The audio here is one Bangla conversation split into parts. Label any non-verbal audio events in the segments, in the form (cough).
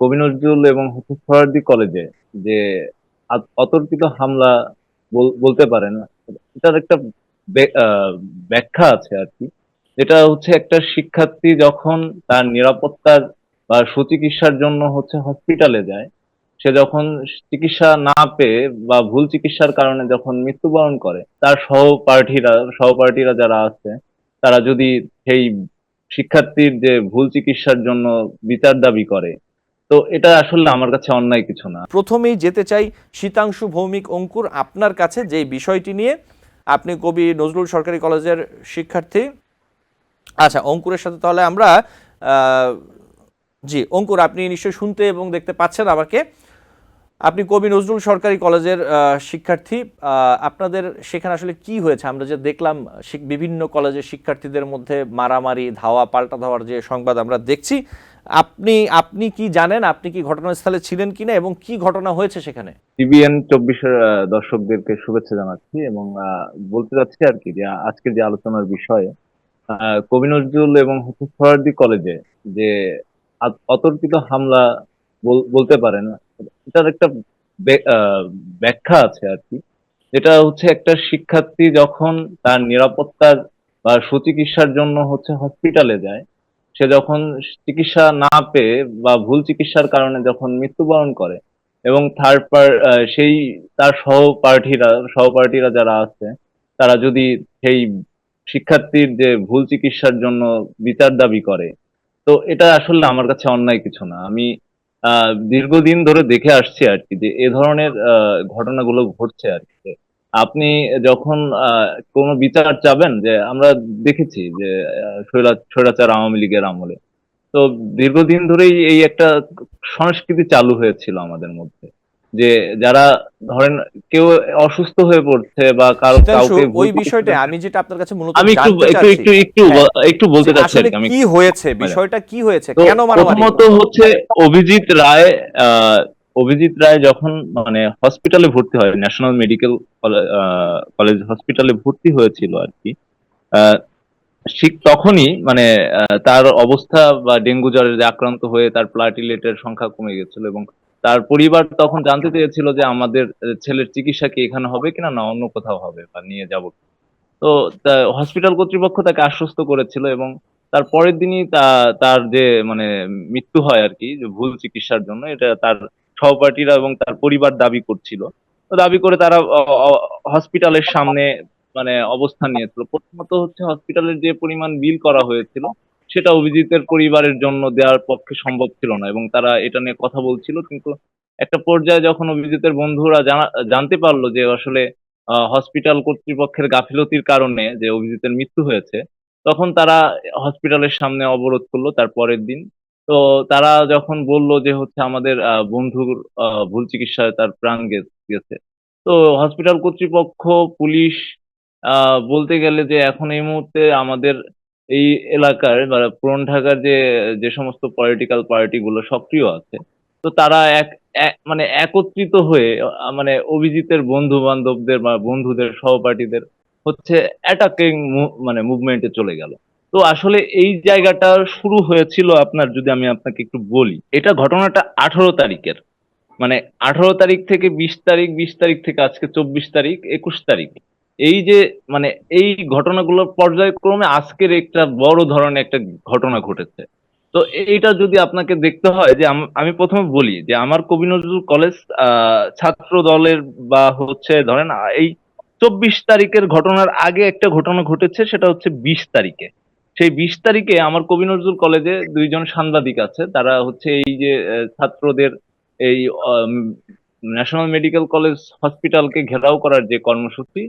কবি নজরুল এবং হচ্ছে কলেজে যে অতর্কিত হামলা বল- বলতে পারেন, এটার একটা ব্যাখ্যা আছে আর কি। যেটা হচ্ছে একটা শিক্ষার্থী যখন তার নিরাপত্তার বা সুচিকিৎসার জন্য হচ্ছে হসপিটালে যায়, সে যখন চিকিৎসা না পেয়ে বা ভুল চিকিৎসার কারণে যখন মৃত্যুবরণ করে, তার সহপাঠীরা সহপাঠীরা যারা আছে, তারা যদি সেই শিক্ষার্থীর যে ভুল চিকিৎসার জন্য বিচার দাবি করে তো এটা আসলে আমার কাছে অন্যায় কিছু না। প্রথমেই যেতে চাই শীতাংশু ভৌমিক অঙ্কুর আপনার কাছে যে বিষয়টি নিয়ে আপনি কবি নজরুল সরকারি কলেজের শিক্ষার্থী। আচ্ছা অঙ্কুরের সাথে তাহলে আমরা জি, অঙ্কুর আপনি নিশ্চয়ই শুনতে এবং দেখতে পাচ্ছেন আমাকে। আপনি কবি নজরুল সরকারি কলেজের শিক্ষার্থী। আপনাদের সেখানে আসলে কি হয়েছে? আমরা যে দেখলাম বিভিন্ন কলেজের শিক্ষার্থীদের মধ্যে মারামারি, ধাওয়া, পাল্টা ধাওয়ার যে সংবাদ আমরা দেখছি আপনি আপনি কি জানেন, আপনি কি ঘটনাস্থলে ছিলেন কিনা এবং কি ঘটনা হয়েছে সেখানে? টিভিএন চব্বিশের দর্শকদেরকে শুভেচ্ছা জানাচ্ছি এবং বলতে চাচ্ছি আর কি যে, আজকের যে আলোচনার বিষয়ে কবি নজরুল এবং হচ্ছে কলেজে যে অতর্কিত হামলা বল- বলতে পারেন, এটার একটা ব্যাখ্যা আছে আর কি। যেটা হচ্ছে একটা শিক্ষার্থী যখন তার নিরাপত্তার বা সুচিকিৎসার জন্য হচ্ছে হসপিটালে যায় সে যখন চিকিৎসা না পেয়ে বা ভুল চিকিৎসার কারণে যখন মৃত্যুবরণ করে এবং থার্ড পার সেই, তার সহপাঠীরা সহপাঠীরা যারা আছে, তারা যদি সেই শিক্ষার্থীর যে ভুল চিকিৎসার জন্য বিচার দাবি করে, তো এটা আসলে আমার কাছে অন্যায় কিছু না। আমি দীর্ঘদিন ধরে দেখে আসছি আর কি যে এ ধরনের ঘটনাগুলো ঘটছে আর কি। আপনি যখন কোনো বিচার চাবেন যে আমরা দেখেছি যে স্বৈরাচার আওয়ামী লীগের আমলে তো দীর্ঘদিন ধরেই এই একটা সংস্কৃতি চালু হয়েছিল আমাদের মধ্যে যে যারা ধরেন কেউ অসুস্থ হয়ে পড়ছে বা কারও কাউকে ওই বিষয়টা আমি যেটা আপনার কাছে মূলত আমি একটু একটু একটু একটু বলতে চাচ্ছি আমি। কি হয়েছে বিষয়টা কি হয়েছে কেন মারামারি প্রথমত হচ্ছে অভিজিৎ রায় আহ, অভিজিৎ রায় যখন মানে হসপিটালে ভর্তি হয় ন্যাশনাল মেডিকেল কলেজ হসপিটালে ভর্তি হয়েছিল আর কি ঠিক তখনই মানে তার অবস্থা বা ডেঙ্গু জ্বরে আক্রান্ত হয়ে তার প্লাটিলেটের সংখ্যা কমে গেছিল এবং তার পরিবার তখন জানতে চেয়েছিল যে আমাদের ছেলের চিকিৎসা কি এখানে হবে কিনা না অন্য কোথাও হবে বা নিয়ে যাব। তো হসপিটাল কর্তৃপক্ষ তাকে আশ্বস্ত করেছিল এবং তার পরের দিনই তার যে মানে মৃত্যু হয় আর কি ভুল চিকিৎসার জন্য, এটা তার সহপাঠীরা এবং তার পরিবার দাবি করছিল। দাবি করে তারা হসপিটালের সামনে মানে অবস্থান নিয়েছিল। প্রথমত হচ্ছে হসপিটালের যে পরিমাণ বিল করা হয়েছিল, সেটা অভিজিতের পরিবারের জন্য দেওয়ার পক্ষে সম্ভব ছিল না এবং তারা এটা নিয়ে কথা বলছিল। কিন্তু একটা পর্যায়ে যখন অভিজিতের বন্ধুরা জানা- জানতে পারল যে আসলে হসপিটাল কর্তৃপক্ষের গাফিলতির কারণে যে অভিজিতের মৃত্যু হয়েছে, তখন তারা হসপিটালের সামনে অবরোধ করল। তার পরের দিন তো তারা যখন বলল যে হচ্ছে আমাদের বন্ধুর ভুল চিকিৎসায় তার প্রাণ গেছে। তো হসপিটাল কর্তৃপক্ষ, পুলিশ বলতে গেলে যে এখন এই মুহূর্তে আমাদের এই এলাকার, বা পুরন ঢাকার যে যে সমস্ত পলিটিক্যাল পার্টি গুলো সক্রিয় আছে, তো তারা এক- মানে একত্রিত হয়ে মানে অভিজিতের বন্ধু বান্ধবদের বা বন্ধুদের, সহপাঠীদের হচ্ছে অ্যাটাকিং মানে মুভমেন্টে চলে গেল। তো আসলে এই জায়গাটা শুরু হয়েছিল আপনার, যদি আমি আপনাকে একটু বলি, এটা ঘটনাটা আঠারো তারিখের। মানে আঠারো তারিখ থেকে বিশ তারিখ বিশ তারিখ থেকে আজকে চব্বিশ তারিখ, একুশ তারিখ। এই যে মানে এই ঘটনাগুলোর পর্যায়ক্রমে আজকের একটা বড় ধরনের একটা ঘটনা ঘটেছে। তো এইটা যদি আপনাকে দেখতে হয় যে, আম- প্রথমে বলি যে, আমার কবি নজরুল কলেজ ছাত্র দলের বা হচ্ছে ধরেন এই চব্বিশ তারিখের ঘটনার আগে একটা ঘটনা ঘটেছে, সেটা হচ্ছে বিশ তারিখে। সেই বিশ তারিখে আমার কবি নজরুল কলেজে দুইজন সাংবাদিক আছে। তারা হচ্ছে এই যে ছাত্রদের এই ন্যাশনাল মেডিকেল কলেজ হসপিটালকে ঘেরাও করার যে কর্মসূচি,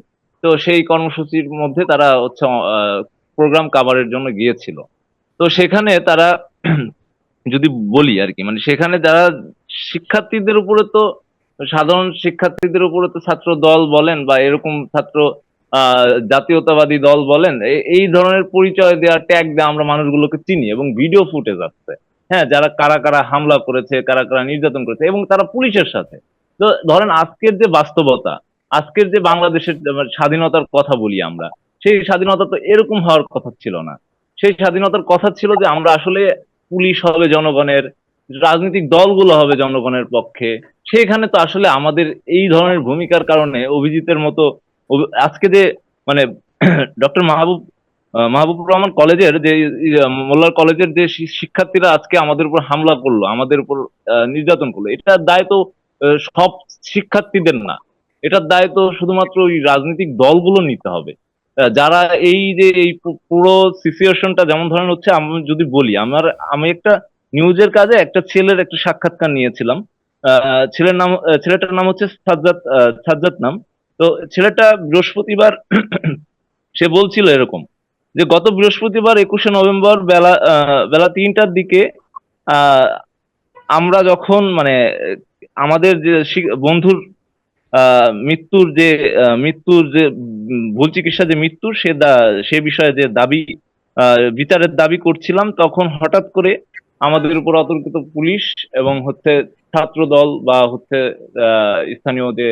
তো সেই কর্মসূচির মধ্যে তারা হচ্ছে প্রোগ্রাম কাভারের জন্য গিয়েছিল। তো সেখানে তারা (clears throat) যদি বলি আর কি মানে সেখানে যারা শিক্ষার্থীদের উপরে তো, সাধারণ শিক্ষার্থীদের উপরে তো ছাত্র দল বলেন বা এরকম ছাত্র জাতীয়তাবাদী দল বলেন এই ধরনের পরিচয় দেওয়া ট্যাগ দেওয়া আমরা মানুষগুলোকে চিনি এবং ভিডিও ফুটেজ আসছে। হ্যাঁ যারা কারা কারা হামলা করেছে, কারা কারা নির্যাতন করেছে এবং তারা পুলিশের সাথে। তো ধরেন আজকের যে বাস্তবতা, আজকের যে বাংলাদেশের স্বাধীনতার কথা বলি আমরা, সেই স্বাধীনতা তো এরকম হওয়ার কথা ছিল না। সেই স্বাধীনতার কথা ছিল যে আমরা আসলে পুলিশ হবে জনগণের, রাজনৈতিক দলগুলো হবে জনগণের পক্ষে। সেখানে তো আসলে আমাদের এই ধরনের ভূমিকার কারণে অভিজিতের মতো আজকে যে মানে (clears throat) ডক্টর মাহবুব মাহবুবুর রহমান কলেজের যে মোল্লার কলেজের যে শিক্ষার্থীরা আজকে আমাদের উপর হামলা করল, আমাদের উপর নির্যাতন করল, এটার দায় তো সব শিক্ষার্থীদের না। এটার দায় তো শুধুমাত্র ওই রাজনৈতিক দলগুলো নিতে হবে। যারা এই যে, এই পুরো সিচুয়েশনটা যেমন ধরেন হচ্ছে, আমি যদি বলি, আমার, আমি একটা নিউজের কাজে একটা ছেলের একটা সাক্ষাৎকার নিয়েছিলাম। ছেলের নাম ছেলেটার নাম হচ্ছে সাজ্জাদ সাজ্জাদ নাম। তো ছেলেটা বৃহস্পতিবার (clears throat) সে বলছিল এরকম যে, গত বৃহস্পতিবার একুশে নভেম্বর বেলা বেলা তিনটার দিকে আমরা যখন মানে আমাদের যে বন্ধুর মৃত্যুর যে মৃত্যুর যে ভুল চিকিৎসা যে মৃত্যু সে দা- সে বিষয়ে যে দাবি বিচারের দাবি করছিলাম, তখন হঠাৎ করে আমাদের উপর অতর্কিত পুলিশ এবং হচ্ছে ছাত্র দল বা হচ্ছে স্থানীয় যে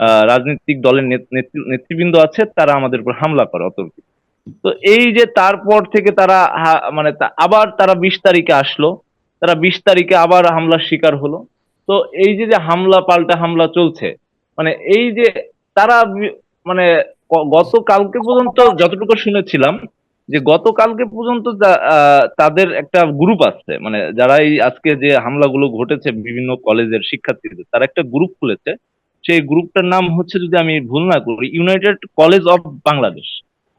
রাজনৈতিক দলের নেত- নেতৃবৃন্দ আছে, তারা আমাদের উপর হামলা করে অতর্কিত। তো এই যে তারপর থেকে তারা মানে আবার তারা বিশ তারিখে আসলো, তারা বিশ তারিখে আবার হামলার শিকার হলো। তো এই যে যে হামলা, পাল্টা হামলা চলছে মানে এই যে তারা মানে গ- গতকালকে পর্যন্ত যতটুকু শুনেছিলাম, যে গতকালকে পর্যন্ত তাদের একটা গ্রুপ আছে মানে যারা এই আজকে যে হামলাগুলো ঘটেছে বিভিন্ন কলেজের শিক্ষার্থীদের, তারা একটা গ্রুপ খুলেছে সেই গ্রুপটার নাম হচ্ছে, যদি আমি ভুল না করি ইউনাইটেড কলেজ অফ বাংলাদেশ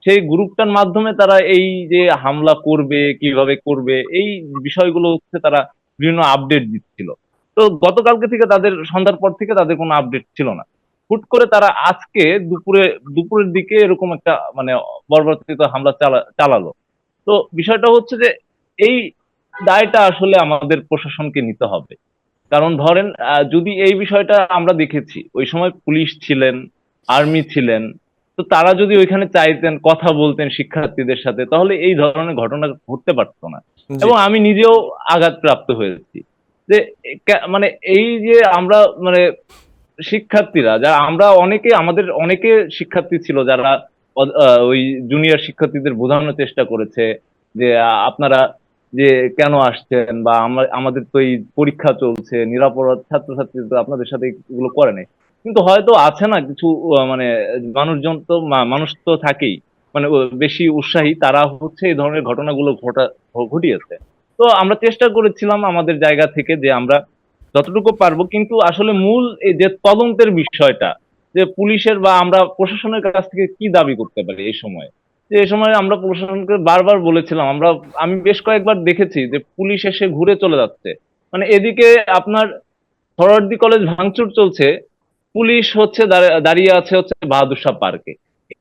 সেই গ্রুপটার মাধ্যমে তারা এই যে হামলা করবে, কীভাবে করবে, এই বিষয়গুলো হচ্ছে তারা বিভিন্ন আপডেট দিচ্ছিল। তো গতকালকে থেকে তাদের, সন্ধ্যার পর থেকে তাদের কোনো আপডেট ছিল না। হুট করে তারা আজকে দুপুরে, দুপুরের দিকে এরকম একটা মানে বর্বরচিত হামলা চালা, চালালো। তো বিষয়টা হচ্ছে যে, এই দায়টা আসলে আমাদের প্রশাসনকে নিতে হবে। কারণ ধরেন যদি এই বিষয়টা আমরা দেখেছি ওই সময় পুলিশ ছিলেন আর্মি ছিলেন তো তারা যদি ওইখানে চাইতেন কথা বলতেন শিক্ষার্থীদের সাথে তাহলে এই ধরনের ঘটনা ঘটতে পারতো না। এবং আমি নিজেও আঘাতপ্রাপ্ত হয়েছি। যে মানে এই যে আমরা মানে শিক্ষার্থীরা যারা আমরা অনেকে আমাদের অনেকে শিক্ষার্থী ছিল যারা ওই জুনিয়র শিক্ষার্থীদের বোঝানোর চেষ্টা করেছে যে আপনারা যে কেন আসছেন বা আমাদের তো এই পরীক্ষা চলছে, নিরাপরাধ ছাত্রছাত্রী তো আপনাদের সাথে এগুলো করে নাই। কিন্তু হয়তো আছে না কিছু মানে মানুষজন তো মানুষ তো থাকেই। মানে বেশি উৎসাহী তারা হচ্ছে এই ধরনের ঘটনাগুলো ঘটা, ঘটিয়েছে। তো আমরা চেষ্টা করেছিলাম আমাদের জায়গা থেকে যে আমরা যতটুকু পারব, কিন্তু আসলে মূল যে তদন্তের বিষয়টা, যে পুলিশের বা আমরা প্রশাসনের কাছ থেকে কি দাবি করতে পারি এই সময়? যে এই সময় আমরা প্রশাসনকে বারবার বলেছিলাম, আমরা, আমি বেশ কয়েকবার দেখেছি যে পুলিশ এসে ঘুরে চলে যাচ্ছে। মানে এদিকে আপনার ফরওয়ার্দি কলেজ ভাঙচুর চলছে, পুলিশ হচ্ছে দাঁড়িয়ে আছে হচ্ছে বাহাদুর শাহ পার্কে।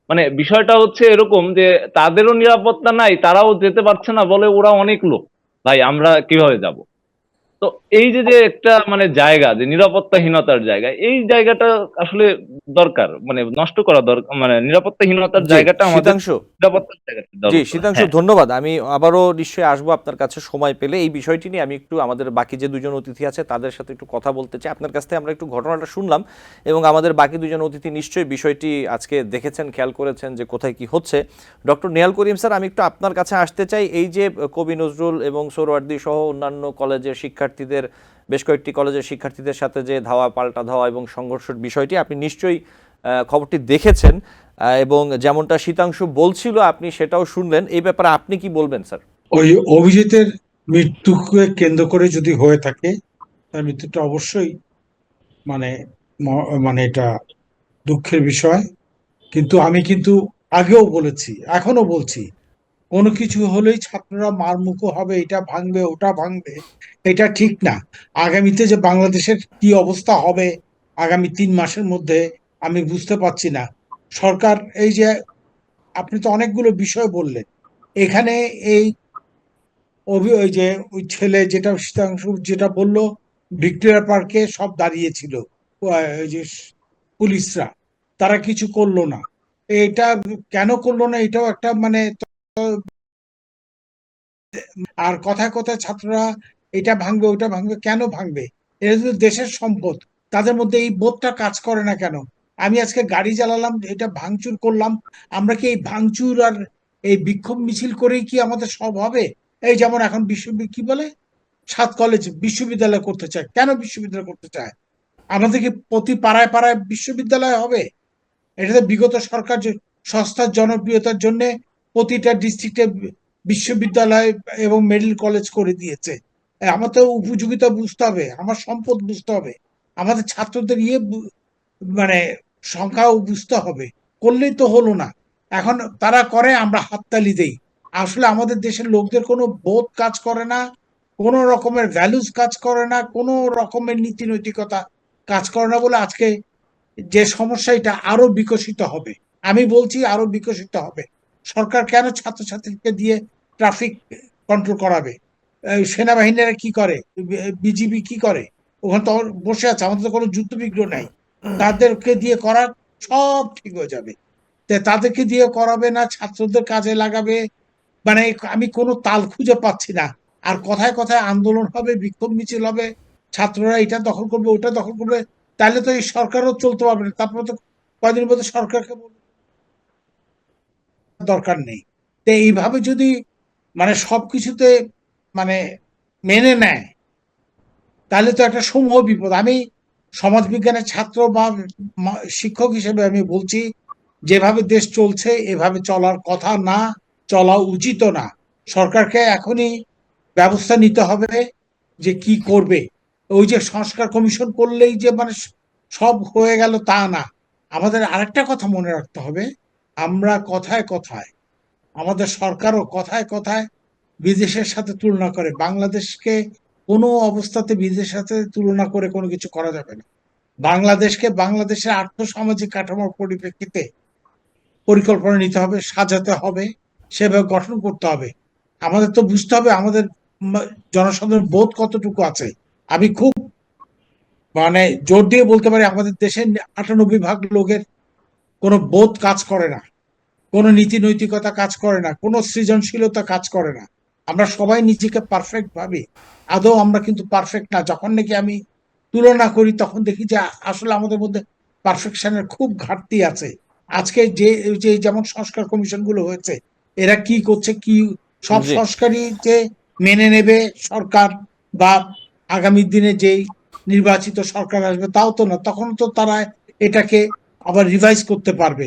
মানে বিষয়টা হচ্ছে এরকম যে তাদেরও নিরাপত্তা নাই, তারাও যেতে পারছে না বলে ওরা অনেক লোক। ভাই, আমরা কীভাবে যাব? তো এই যে যে একটা মানে জায়গা যে নিরাপত্তাহীনতার জায়গা এই জায়গাটা আসলে দরকার মানে নষ্ট করা দরকার মানে নিরাপত্তাহীনতার জায়গাটা আমাদের শীতাংশু নিরাপত্তার জায়গাটা জি দরকার হ্যাঁ। ধন্যবাদ। আমি আবারও নিশ্চয়ই আসব আপনার কাছে সময় পেলে। এই বিষয়টি নিয়ে আমি একটু আমাদের বাকি যে দুজন অতিথি আছে তাদের সাথে একটু কথা বলতে চাই। আপনার কাছ থেকে আমরা একটু ঘটনাটা শুনলাম এবং আমাদের বাকি দুজন অতিথি নিশ্চয়ই বিষয়টি আজকে দেখেছেন খেয়াল করেছেন যে কোথায় কি হচ্ছে। ডক্টর নেহাল করিম স্যার আমি একটু আপনার কাছে আসতে চাই। এই যে কবি নজরুল এবং সোহরাওয়ার্দী সহ অন্যান্য কলেজের শিক্ষার্থীদের, বেশ কয়েকটি কলেজের শিক্ষার্থীদের সাথে যে ধাওয়া, পাল্টা ধাওয়া এবং সংঘর্ষের বিষয়টি আপনি নিশ্চয়ই খবরটি দেখেছেন এবং যেমনটা শীতাংশু বলছিল, আপনি সেটাও শুনলেন। এই ব্যাপারে আপনি কি বলবেন, স্যার? ওই অভিজিতের মৃত্যুকে কেন্দ্র করে যদি হয়ে থাকে, তার মৃত্যুটা অবশ্যই মানে মানে এটা দুঃখের বিষয়। কিন্তু আমি কিন্তু আগেও বলেছি এখনও বলছি কোনো কিছু হলেই ছাত্ররা মারমুখো হবে, এটা ভাঙবে, ওটা ভাঙবে, এটা ঠিক না। আগামীতে যে বাংলাদেশের কি অবস্থা হবে আগামী তিন মাসের মধ্যে আমি বুঝতে পারছি না। সরকার, এই যে আপনি তো অনেকগুলো বিষয় বললেন, এখানে এই অভি ওই যে ওই ছেলে যেটা শীতাংশু যেটা বলল, ভিক্টোরিয়া পার্কে সব দাঁড়িয়েছিল ওই যে পুলিশরা, তারা কিছু করল না। এটা কেন করল না? এটাও একটা মানে আর কথায় কথায় ছাত্ররা এটা ভাঙবে, ওটা ভাঙবে, কেন ভাঙবে? এটা তো দেশের সম্পদ, তাদের মধ্যে এই বোধটা কাজ করে না কেন? আমি আজকে গাড়ি চালালাম এটা ভাঙচুর করলাম, আমরা কি এই ভাঙচুর আর এই বিক্ষোভ মিছিল করেই কি আমাদের সব হবে? এই যেমন এখন বিশ্ব কি বলে? সাত কলেজ বিশ্ববিদ্যালয় করতে চায়। কেন বিশ্ববিদ্যালয় করতে চায়? আমাদের কি প্রতি পাড়ায় পাড়ায় বিশ্ববিদ্যালয় হবে? এটাতে বিগত সরকার যে সস্তার জনপ্রিয়তার জন্য প্রতিটা ডিস্ট্রিক্টে বিশ্ববিদ্যালয় এবং মেডিকেল কলেজ করে দিয়েছে। আমাদের উপযোগিতা বুঝতে হবে, আমার সম্পদ বুঝতে হবে, আমাদের ছাত্রদের ইয়ে মানে সংখ্যাও বুঝতে হবে, করলেই তো হলো না। এখন তারা করে, আমরা হাততালি দেই। আসলে আমাদের দেশের লোকদের কোনো বোধ কাজ করে না, কোনো রকমের ভ্যালুস কাজ করে না, কোনো রকমের নীতি নৈতিকতা কাজ করে না বলে আজকে যে সমস্যা, এটা আরও বিকশিত হবে। আমি বলছি আরও বিকশিত হবে। সরকার কেন ছাত্রছাত্রীকে দিয়ে ট্রাফিক কন্ট্রোল করাবে। সেনাবাহিনীরা কি করে? বিজিবি কি করে? ওখানে তো বসে আছে, আমাদের তো কোনো যুদ্ধ বিগ্রহ নাই। তাদেরকে দিয়ে করা সব ঠিক হয়ে যাবে। তাদেরকে দিয়ে করাবে না, ছাত্রদের কাজে লাগাবে। মানে আমি কোনো তাল খুঁজে পাচ্ছি না। আর কথায় কথায় আন্দোলন হবে, বিক্ষোভ মিছিল হবে, ছাত্ররা এটা দখল করবে, ওটা দখল করবে, তাহলে তো এই সরকারও চলতে পারবে না। তারপরে তো কয়দিনের মধ্যে সরকারকে দরকার নেই। তো এইভাবে যদি মানে সবকিছুতে মানে মেনে নেয়। তাহলে তো একটা সমূহ বিপদ। আমি সমাজবিজ্ঞানের ছাত্র বা শিক্ষক হিসেবে আমি বলছি, যেভাবে দেশ চলছে, এভাবে চলার কথা না, চলা উচিত না। সরকারকে এখনই ব্যবস্থা নিতে হবে যে কি করবে। ওই যে সংস্কার কমিশন করলেই যে মানে সব হয়ে গেল তা না। আমাদের আরেকটা কথা মনে রাখতে হবে। আমরা কথায় কথায় আমাদের সরকারও কথায় কথায় বিদেশের সাথে তুলনা করে। বাংলাদেশকে কোনো অবস্থাতে বিদেশের সাথে তুলনা করে কোনো কিছু করা যাবে না। বাংলাদেশকে বাংলাদেশের আর্থসামাজিক কাঠামোর পরিপ্রেক্ষিতে পরিকল্পনা নিতে হবে, সাজাতে হবে, সেভাবে গঠন করতে হবে। আমাদের তো বুঝতে হবে, আমাদের জনসাধারণ বোধ কতটুকু আছে। আমি খুব মানে জোর দিয়ে বলতে পারি, আমাদের দেশে আটানব্বই ভাগ লোকের কোনো বোধ কাজ করে না। কোনো নীতি নৈতিকতা কাজ করে না কোনো সৃজনশীলতা কাজ করে না। আমরা সবাই নিজেকে পারফেক্ট ভাবি। আদৌ আমরা কিন্তু পারফেক্ট না। যখন নাকি আমি তুলনা করি তখন দেখি যে আসলে আমাদের মধ্যে পারফেকশনের খুব ঘাটতি আছে। আজকে যে যে যেমন সংস্কার কমিশনগুলো হয়েছে এরা কি করছে কি সব সংস্কারই যে মেনে নেবে সরকার বা আগামী দিনে যেই নির্বাচিত সরকার আসবে তাও তো না। তখন তো তারা এটাকে আবার রিভাইজ করতে পারবে।